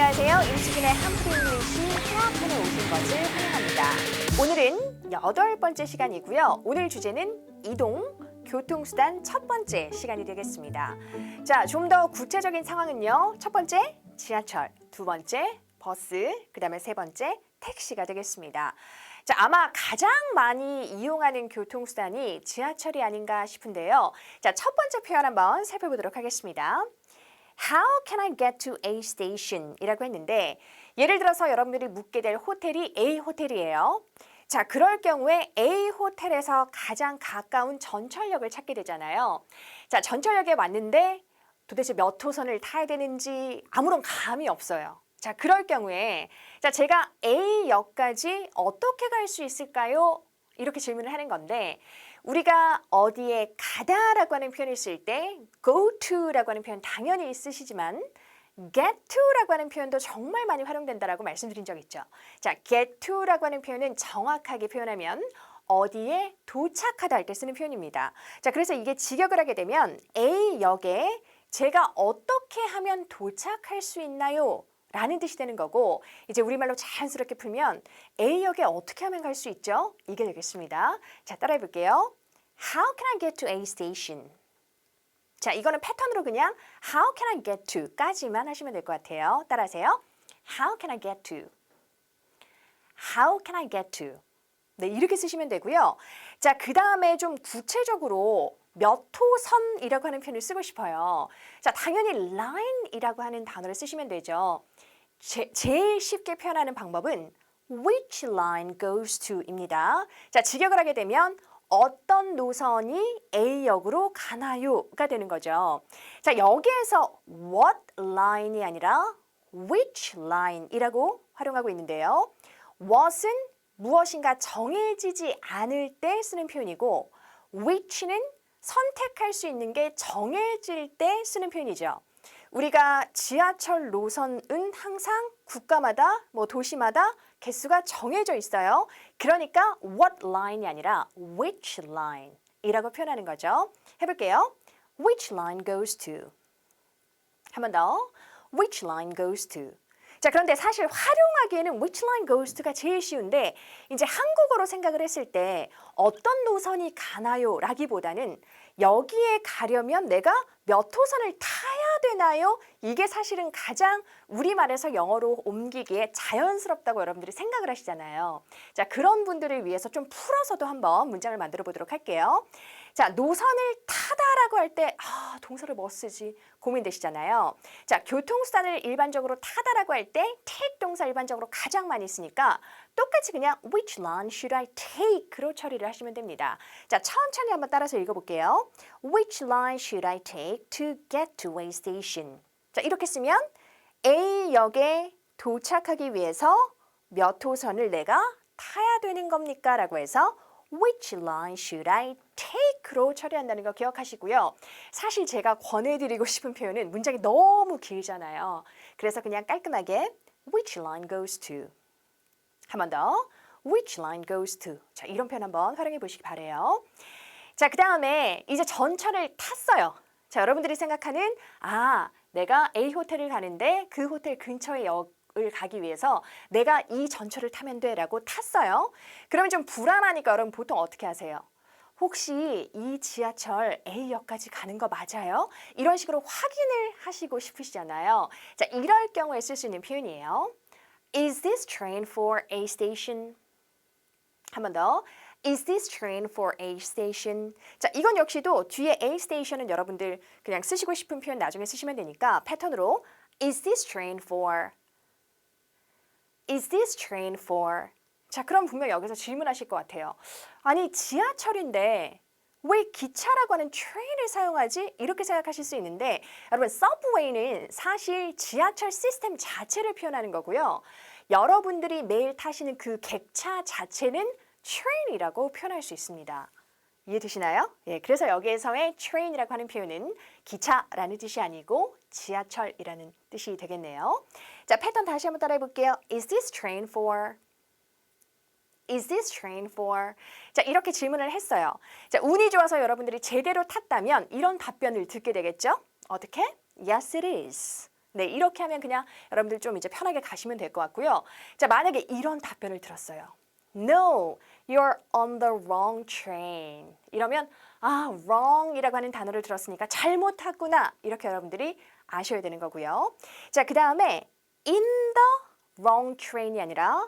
안녕하세요. 임수진의 한풀 잉글리시 회화편에 오신 것을 환영합니다. 오늘은 여덟 번째 시간이고요. 오늘 주제는 이동, 교통수단 첫 번째 시간이 되겠습니다. 자, 좀 더 구체적인 상황은요. 첫 번째, 지하철. 두 번째, 버스. 그 다음에 세 번째, 택시가 되겠습니다. 자, 아마 가장 많이 이용하는 교통수단이 지하철이 아닌가 싶은데요. 자, 첫 번째 표현 한번 살펴보도록 하겠습니다. How can I get to A station? 이라고 했는데 예를 들어서 여러분들이 묵게 될 호텔이 A 호텔이에요. 자, 그럴 경우에 A 호텔에서 가장 가까운 전철역을 찾게 되잖아요. 자, 전철역에 왔는데 도대체 몇 호선을 타야 되는지 아무런 감이 없어요. 자, 그럴 경우에 자, 제가 A역까지 어떻게 갈 수 있을까요? 이렇게 질문을 하는 건데 우리가 어디에 가다라고 하는 표현을 쓸 때 go to라고 하는 표현 당연히 쓰시지만 get to라고 하는 표현도 정말 많이 활용된다라고 말씀드린 적 있죠. 자, get to라고 하는 표현은 정확하게 표현하면 어디에 도착하다 할 때 쓰는 표현입니다. 자, 그래서 이게 직역을 하게 되면 A역에 제가 어떻게 하면 도착할 수 있나요? 라는 뜻이 되는 거고 이제 우리말로 자연스럽게 풀면 A역에 어떻게 하면 갈 수 있죠? 이게 되겠습니다. 자, 따라해 볼게요. How can I get to A station? 자, 이거는 패턴으로 그냥 How can I get to 까지만 하시면 될 것 같아요. 따라하세요. How can I get to? How can I get to? 네, 이렇게 쓰시면 되고요. 자, 그 다음에 좀 구체적으로 몇 호선이라고 하는 표현을 쓰고 싶어요. 자, 당연히 line이라고 하는 단어를 쓰시면 되죠. 제, 제일 쉽게 표현하는 방법은 which line goes to입니다. 자, 직역을 하게 되면 어떤 노선이 A역으로 가나요가 되는 거죠. 자, 여기에서 what line이 아니라 which line이라고 활용하고 있는데요. what은 무엇인가 정해지지 않을 때 쓰는 표현이고 which는 선택할 수 있는 게 정해질 때 쓰는 표현이죠. 우리가 지하철 노선은 항상 국가마다 뭐 도시마다 개수가 정해져 있어요. 그러니까 what line이 아니라 which line이라고 표현하는 거죠. 해볼게요. Which line goes to? 한 번 더. Which line goes to? 자, 그런데 사실 활용하기에는 which line goes to가 제일 쉬운데 이제 한국어로 생각을 했을 때 어떤 노선이 가나요? 라기보다는 여기에 가려면 내가 몇 호선을 타야 되나요? 이게 사실은 가장 우리말에서 영어로 옮기기에 자연스럽다고 여러분들이 생각을 하시잖아요. 자, 그런 분들을 위해서 좀 풀어서도 한번 문장을 만들어 보도록 할게요. 자, 노선을 타다라고 할 때, 아, 동사를 뭐 쓰지? 고민되시잖아요. 자, 교통수단을 일반적으로 타다라고 할 때, take 동사 일반적으로 가장 많이 쓰니까 똑같이 그냥 which line should I take로 처리를 하시면 됩니다. 자, 천천히 한번 따라서 읽어볼게요. Which line should I take to get to A station? 자, 이렇게 쓰면 A역에 도착하기 위해서 몇 호선을 내가 타야 되는 겁니까? 라고 해서 which line should I take로 처리한다는 거 기억하시고요. 사실 제가 권해드리고 싶은 표현은 문장이 너무 길잖아요. 그래서 그냥 깔끔하게 which line goes to 한 번 더 which line goes to 자 이런 표현 한번 활용해 보시기 바래요. 자, 그 다음에 이제 전철을 탔어요. 자, 여러분들이 생각하는 아, 내가 A 호텔을 가는데 그 호텔 근처의 역 을 가기 위해서 내가 이 전철을 타면 돼라고 탔어요. 그러면 좀 불안하니까 여러분 보통 어떻게 하세요? 혹시 이 지하철 A역까지 가는 거 맞아요? 이런 식으로 확인을 하시고 싶으시잖아요. 자, 이럴 경우에 쓸 수 있는 표현이에요. Is this train for A station? 한 번 더. Is this train for A station? 자, 이건 역시도 뒤에 A station은 여러분들 그냥 쓰시고 싶은 표현 나중에 쓰시면 되니까 패턴으로 Is this train for? Is this train for? 자, 그럼 분명 여기서 질문하실 것 같아요. 아니, 지하철인데 왜 기차라고 하는 트레인을 사용하지? 이렇게 생각하실 수 있는데 여러분 서브웨이는 사실 지하철 시스템 자체를 표현하는 거고요. 여러분들이 매일 타시는 그 객차 자체는 트레인이라고 표현할 수 있습니다. 이해되시나요? 예, 그래서 여기에서의 train이라고 하는 표현은 기차라는 뜻이 아니고 지하철이라는 뜻이 되겠네요. 자, 패턴 다시 한번 따라해 볼게요. Is this train for? Is this train for? 자, 이렇게 질문을 했어요. 자, 운이 좋아서 여러분들이 제대로 탔다면 이런 답변을 듣게 되겠죠? 어떻게? Yes, it is. 네, 이렇게 하면 그냥 여러분들 좀 이제 편하게 가시면 될 것 같고요. 자, 만약에 이런 답변을 들었어요. No, you're on the wrong train. 이러면 아, wrong이라고 하는 단어를 들었으니까 잘못했구나. 이렇게 여러분들이 아셔야 되는 거고요. 자, 그 다음에 in the wrong train이 아니라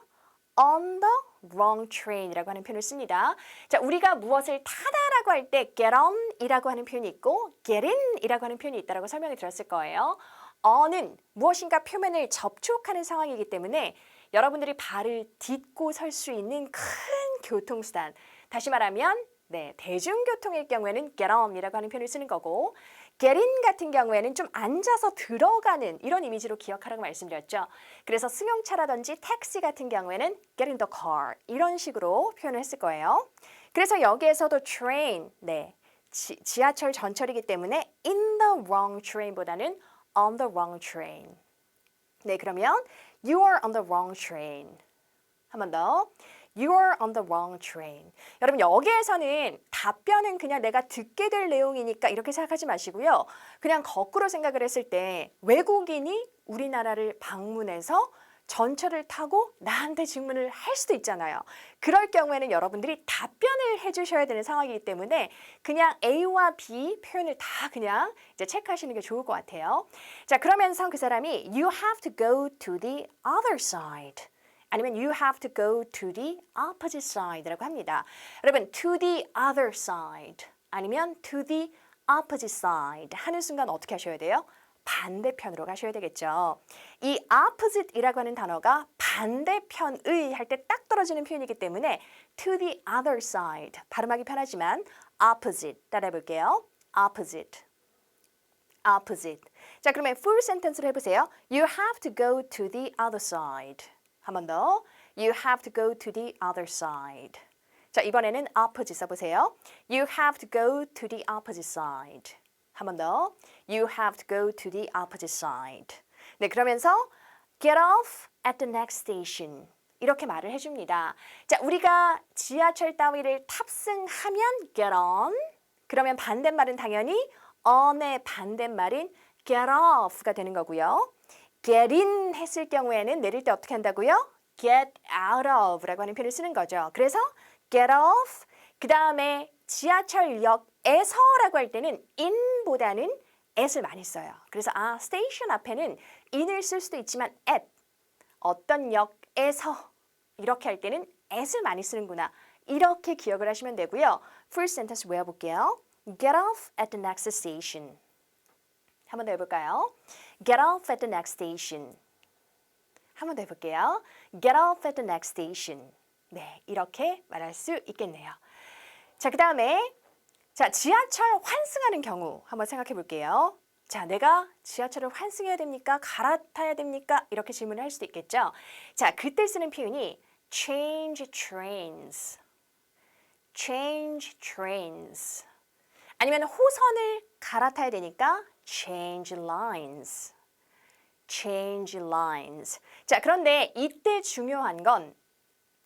on the wrong train이라고 하는 표현을 씁니다. 자, 우리가 무엇을 타다라고 할 때 get on이라고 하는 표현이 있고 get in이라고 하는 표현이 있다라고 설명을 드렸을 거예요. on은 무엇인가 표면을 접촉하는 상황이기 때문에 여러분들이 발을 딛고 설 수 있는 큰 교통수단. 다시 말하면 네, 대중교통의 경우에는 get on이라고 하는 표현을 쓰는 거고 in 같은 경우에는 좀 앉아서 들어가는 이런 이미지로 기억하라고 말씀드렸죠. 그래서 승용차라든지 택시 같은 경우에는 get in the car 이런 식으로 표현을 했을 거예요. 그래서 여기에서도 train, 네, 지, 지하철 전철이기 때문에 in the wrong train보다는 on the wrong train. 네, 그러면 you are on the wrong train. 한 번 더. You are on the wrong train. 여러분 여기에서는 답변은 그냥 내가 듣게 될 내용이니까 이렇게 생각하지 마시고요. 그냥 거꾸로 생각을 했을 때 외국인이 우리나라를 방문해서 전철을 타고 나한테 질문을 할 수도 있잖아요. 그럴 경우에는 여러분들이 답변을 해주셔야 되는 상황이기 때문에 그냥 A와 B 표현을 다 그냥 이제 체크하시는 게 좋을 것 같아요. 자, 그러면서 그 사람이 You have to go to the other side. 아니면 you have to go to the opposite side라고 합니다. 여러분, to the other side 아니면 to the opposite side 하는 순간 어떻게 하셔야 돼요? 반대편으로 가셔야 되겠죠. 이 opposite이라고 하는 단어가 반대편의 할 때 딱 떨어지는 표현이기 때문에 to the other side 발음하기 편하지만 opposite 따라해 볼게요. opposite. opposite. 자, 그러면 full sentence로 해보세요. You have to go to the other side. 한 번 더. You have to go to the other side. 자, 이번에는 opposite 써보세요. You have to go to the opposite side. 한 번 더. You have to go to the opposite side. 네, 그러면서 get off at the next station. 이렇게 말을 해줍니다. 자, 우리가 지하철 따위를 탑승하면 get on. 그러면 반대말은 당연히 on의 반대말인 get off가 되는 거고요. Get in 했을 경우에는 내릴 때 어떻게 한다고요? get out of라고 하는 표현을 쓰는 거죠. 그래서 get off 그 다음에 지하철역에서라고 할 때는 in보다는 at을 많이 써요. 그래서 아 스테이션 앞에는 in을 쓸 수도 있지만 at 어떤 역에서 이렇게 할 때는 at을 많이 쓰는구나. 이렇게 기억을 하시면 되고요. full sentence 외워볼게요. Get off at the next station. 한 번 더 해볼까요? Get off at the next station. 한 번 더 해볼게요. Get off at the next station. 네, 이렇게 말할 수 있겠네요. 자, 그 다음에 자 지하철 환승하는 경우 한번 생각해 볼게요. 자, 내가 지하철을 환승해야 됩니까? 갈아타야 됩니까? 이렇게 질문을 할 수도 있겠죠. 자, 그때 쓰는 표현이 change trains. change trains. 아니면 호선을 갈아타야 되니까 change lines. change lines. 자, 그런데 이때 중요한 건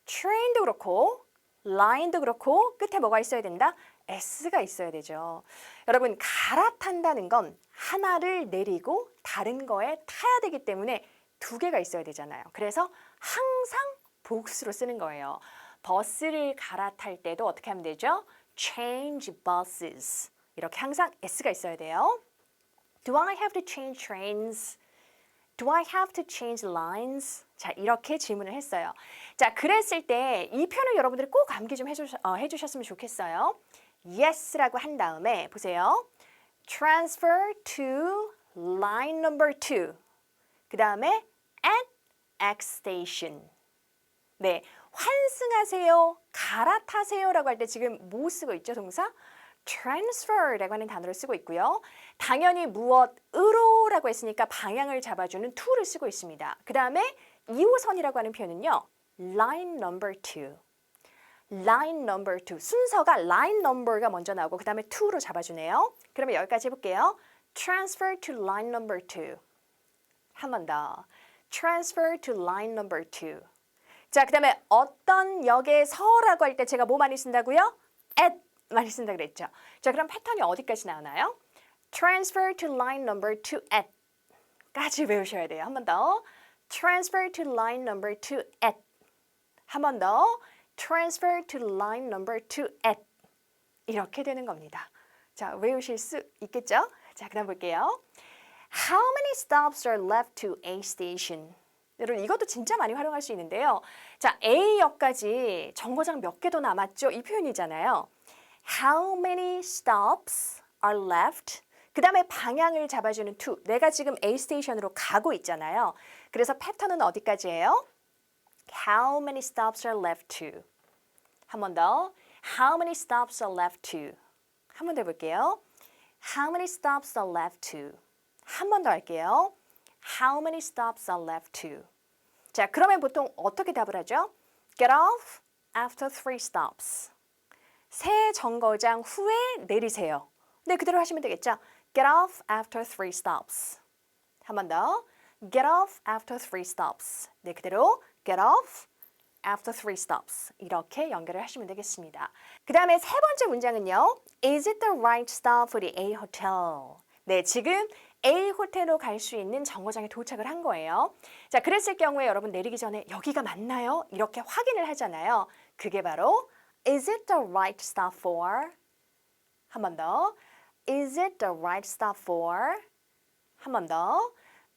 train도 그렇고 line도 그렇고 끝에 뭐가 있어야 된다? s가 있어야 되죠. 여러분 갈아탄다는 건 하나를 내리고 다른 거에 타야 되기 때문에 두 개가 있어야 되잖아요. 그래서 항상 복수로 쓰는 거예요. 버스를 갈아탈 때도 어떻게 하면 되죠? change buses. 이렇게 항상 s가 있어야 돼요. Do I have to change trains? Do I have to change lines? 자, 이렇게 질문을 했어요. 자, 그랬을 때 이 표현을 여러분들이 꼭 암기 좀 해주, 어, 해주셨으면 좋겠어요. Yes라고 한 다음에 보세요. Transfer to line number two. 그 다음에 at X station. 네, 환승하세요, 갈아타세요라고 할 때 지금 뭐 쓰고 있죠, 동사? transfer라고 하는 단어를 쓰고 있고요. 당연히 무엇으로라고 했으니까 방향을 잡아주는 to를 쓰고 있습니다. 그 다음에 2호선이라고 하는 표현은요. line number two. line number two. 순서가 line number가 먼저 나오고 그 다음에 to로 잡아주네요. 그러면 여기까지 해볼게요. transfer to line number two. 한번 더. transfer to line number two. 자, 그 다음에 어떤 역에서라고 할 때 제가 뭐 많이 쓴다고요? at 많이 쓴다 그랬죠. 자, 그럼 패턴이 어디까지 나오나요? Transfer to line number 2 at. 2까지 외우셔야 돼요. 한 번 더. Transfer to line number 2 at. 한 번 더. Transfer to line number 2 at. 이렇게 되는 겁니다. 자, 외우실 수 있겠죠? 자, 그다음 볼게요. How many stops are left to A station? 여러분 이것도 진짜 많이 활용할 수 있는데요. 자, A역까지 정거장 몇 개 더 남았죠? 이 표현이잖아요. How many stops are left? 그 다음에 방향을 잡아주는 to. 내가 지금 A 스테이션으로 가고 있잖아요. 그래서 패턴은 어디까지예요? How many stops are left to? 한 번 더. How many stops are left to? 한 번 더 해볼게요. How many stops are left to? 한 번 더 할게요. How many stops are left to? 자, 그러면 보통 어떻게 답을 하죠? Get off after three stops. 세 정거장 후에 내리세요. 네, 그대로 하시면 되겠죠? Get off after three stops. 한 번 더. Get off after three stops. 네, 그대로 get off after three stops. 이렇게 연결을 하시면 되겠습니다. 그 다음에 세 번째 문장은요. Is it the right stop for the A hotel? 네, 지금 A 호텔로 갈 수 있는 정거장에 도착을 한 거예요. 자, 그랬을 경우에 여러분 내리기 전에 여기가 맞나요? 이렇게 확인을 하잖아요. 그게 바로 Is it the right stop for? 한 번 더. Is it the right stop for? 한 번 더.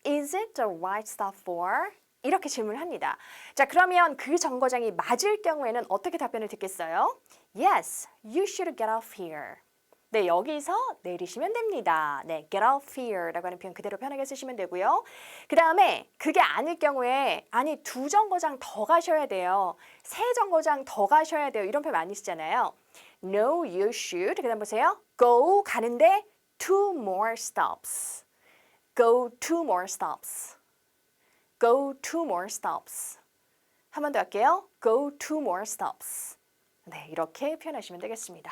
Is it the right stop for? 이렇게 질문을 합니다. 자, 그러면 그 정거장이 맞을 경우에는 어떻게 답변을 듣겠어요? Yes, you should get off here. 네, 여기서 내리시면 됩니다. 네, get off here라고 하는 표현 그대로 편하게 쓰시면 되고요. 그 다음에 그게 아닐 경우에 아니 두 정거장 더 가셔야 돼요. 세 정거장 더 가셔야 돼요. 이런 표현 많이 쓰잖아요. No, you should. 그다음 보세요. Go 가는데 two more stops. Go two more stops. Go two more stops. 한 번 더 할게요. Go two more stops. 네, 이렇게 표현하시면 되겠습니다.